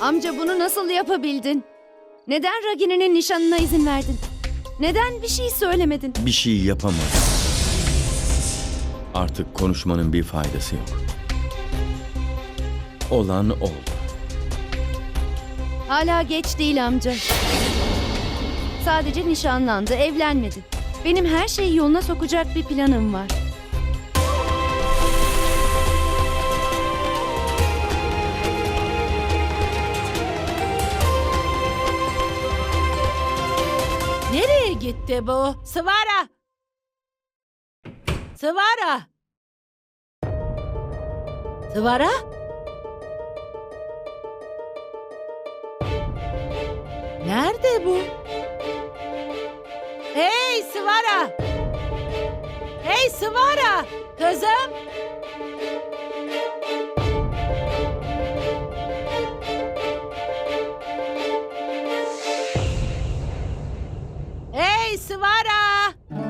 Amca bunu nasıl yapabildin? Neden Ragini'nin nişanına izin verdin? Neden bir şey söylemedin? Bir şey yapamaz. Artık konuşmanın bir faydası yok. Olan oldu. Hala geç değil amca. Sadece nişanlandı, evlenmedi. Benim her şeyi yoluna sokacak bir planım var. Gitti bu? Sıvara! Sıvara! Sıvara? Nerede bu? Hey Sıvara! Hey Sıvara! Kızım!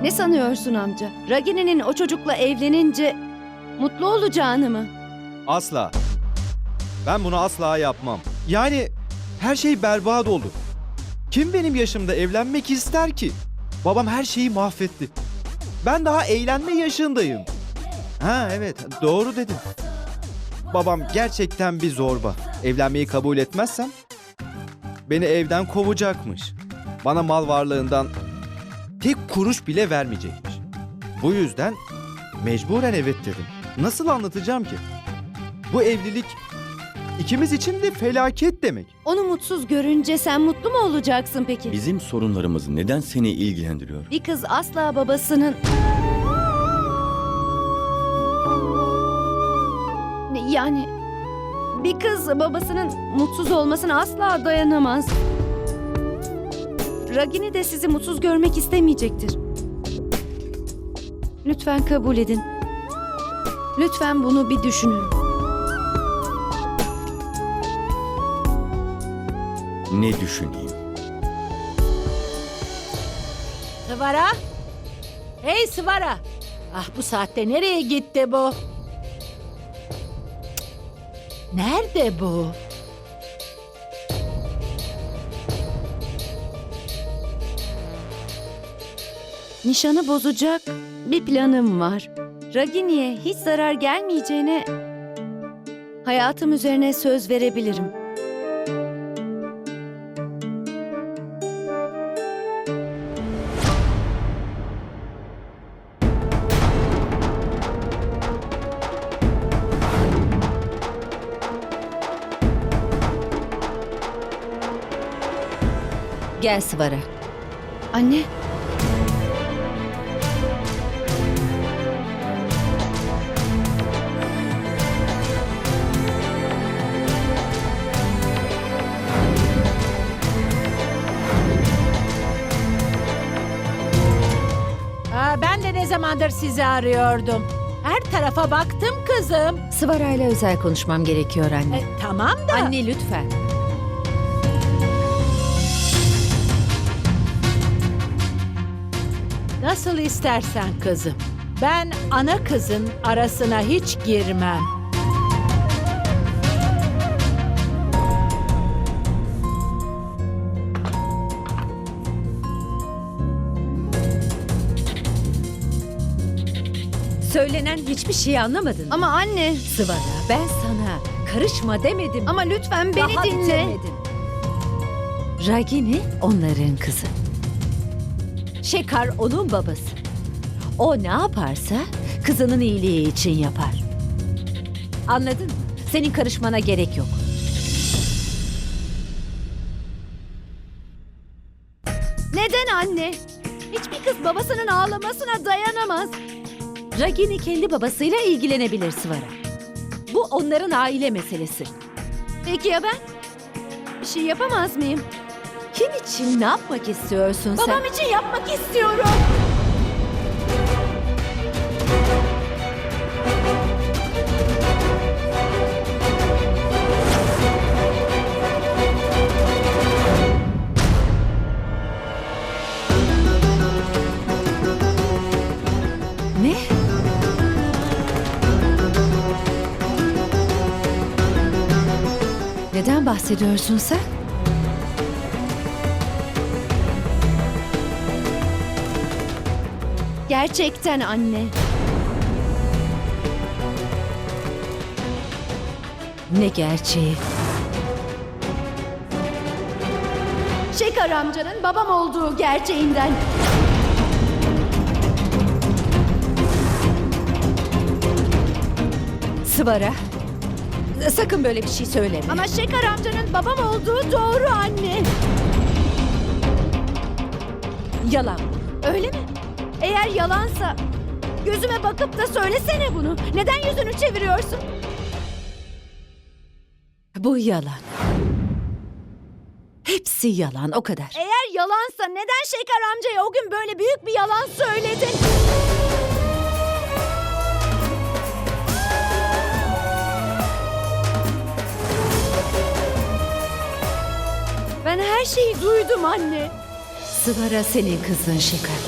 Ne sanıyorsun amca? Ragini'nin o çocukla evlenince mutlu olacağını mı? Asla. Ben bunu asla yapmam. Yani her şey berbat oldu. Kim benim yaşımda evlenmek ister ki? Babam her şeyi mahvetti. Ben daha eğlenme yaşındayım. Ha evet doğru dedin. Babam gerçekten bir zorba. Evlenmeyi kabul etmezsem beni evden kovacakmış. Bana mal varlığından tek kuruş bile vermeyecekmiş. Bu yüzden mecburen evet dedim. Nasıl anlatacağım ki? Bu evlilik ikimiz için de felaket demek. Onu mutsuz görünce sen mutlu mu olacaksın peki? Bizim sorunlarımız neden seni ilgilendiriyor? Bir kız asla babasının... Ne- Yani bir kız babasının mutsuz olmasına asla dayanamaz. Ragini de sizi mutsuz görmek istemeyecektir. Lütfen kabul edin. Lütfen bunu bir düşünün. Ne düşüneyim? Sıvara? Hey Sıvara! Ah bu saatte nereye gitti bu? Nerede bu? Nişanı bozacak bir planım var. Ragini'ye hiç zarar gelmeyeceğine hayatım üzerine söz verebilirim. Gel Sıvara. Anne, zamandır sizi arıyordum. Her tarafa baktım kızım. Sıvara ile özel konuşmam gerekiyor anne. E, tamam da... Anne lütfen. Nasıl istersen kızım. Ben ana kızın arasına hiç girmem. Söylenen hiçbir şeyi anlamadın. ama anne, Sıvara ben sana karışma demedim. ama lütfen beni Daha dinle. bitirmedim. Ragini onların kızı. Şekar onun babası. O ne yaparsa kızının iyiliği için yapar. Anladın mı? Senin karışmana gerek yok. Neden anne? Hiçbir kız babasının ağlamasına dayanamaz. Ragini kendi babasıyla ilgilenebilir Sıvara. Bu onların aile meselesi. Peki ya ben? Bir şey yapamaz mıyım? Kim için ne yapmak istiyorsun sen? Babam için yapmak istiyorum. Neden bahsediyorsun? sen? Gerçekten anne. Ne gerçeği? Şekar amcanın babam olduğu gerçeğinden. Sıvara. Sakın böyle bir şey söyleme. Ama Şekar amcanın babam olduğu doğru anne. yalan. Öyle mi? Eğer yalansa gözüme bakıp da söylesene bunu. Neden yüzünü çeviriyorsun? Bu yalan. Hepsi yalan o kadar. Eğer yalansa neden Şeker amcaya o gün böyle büyük bir yalan söyledin? Ben her şeyi duydum anne. Sıvara senin kızın Şeker.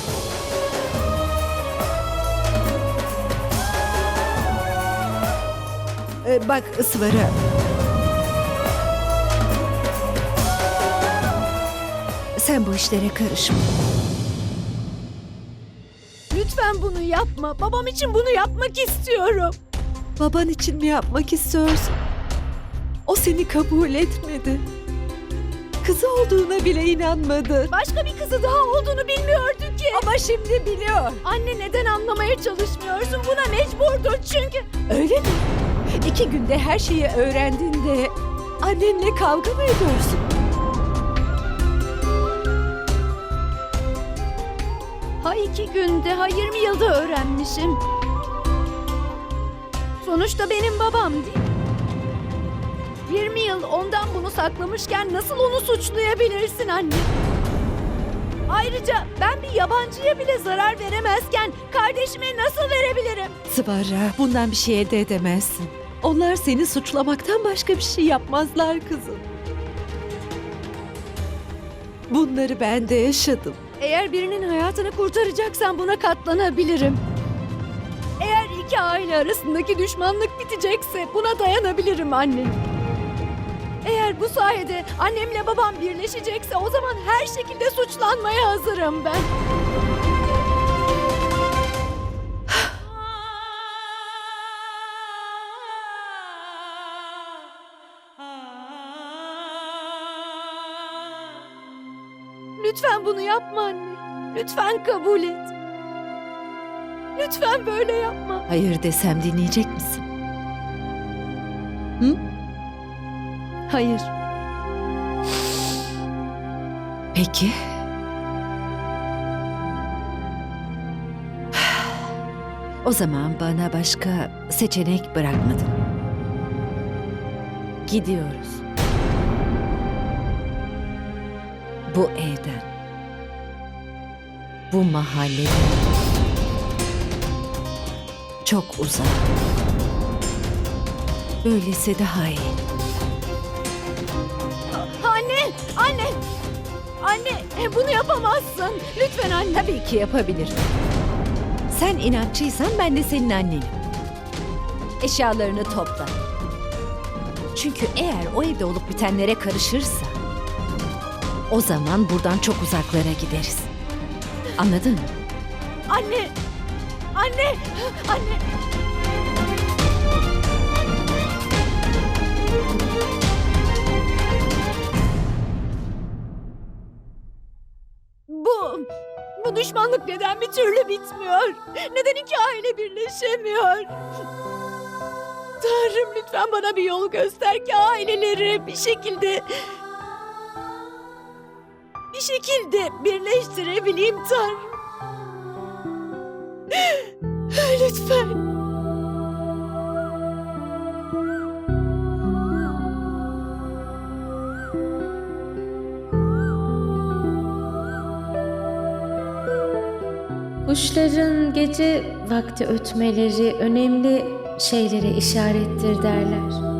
Ee, bak Sıvara. Sen bu işlere karışma. Lütfen bunu yapma. Babam için bunu yapmak istiyorum. Baban için mi yapmak istiyorsun? O seni kabul etmedi. Kızı olduğuna bile inanmadı. Başka bir kızı daha olduğunu bilmiyordu ki. Ama şimdi biliyor. Anne neden anlamaya çalışmıyorsun? Buna mecburdur çünkü. Öyle mi? İki günde her şeyi öğrendiğinde annenle kavga mı ediyorsun? Ha iki günde, ha 20 yılda öğrenmişim. Sonuçta benim babam değil. 20 yıl ondan bunu saklamışken nasıl onu suçlayabilirsin anne? Ayrıca ben bir yabancıya bile zarar veremezken kardeşime nasıl verebilirim? Sıvara bundan bir şey elde edemezsin. Onlar seni suçlamaktan başka bir şey yapmazlar kızım. Bunları ben de yaşadım. Eğer birinin hayatını kurtaracaksan buna katlanabilirim. Eğer iki aile arasındaki düşmanlık bitecekse buna dayanabilirim anne. Eğer bu sayede annemle babam birleşecekse o zaman her şekilde suçlanmaya hazırım ben. Lütfen bunu yapma anne. Lütfen kabul et. Lütfen böyle yapma. Hayır desem dinleyecek misin? Hı? Hayır. Peki. O zaman bana başka seçenek bırakmadın. Gidiyoruz. Bu evden. Bu mahalleden. Çok uzak. Böylesi daha iyi. Anne! Anne! Anne! e, Bunu yapamazsın. Lütfen anne. Tabii ki yapabilirim. Sen inatçıysan ben de senin annenim. Eşyalarını topla. Çünkü eğer o evde olup bitenlere karışırsa... ...o zaman buradan çok uzaklara gideriz. Anladın mı? Anne! Anne! Anne! Düşmanlık neden bir türlü bitmiyor? Neden iki aile birleşemiyor? Tanrım lütfen bana bir yol göster ki aileleri bir şekilde... Bir şekilde birleştirebileyim Tanrım. Lütfen. Kuşların gece vakti ötmeleri önemli şeylere işarettir derler.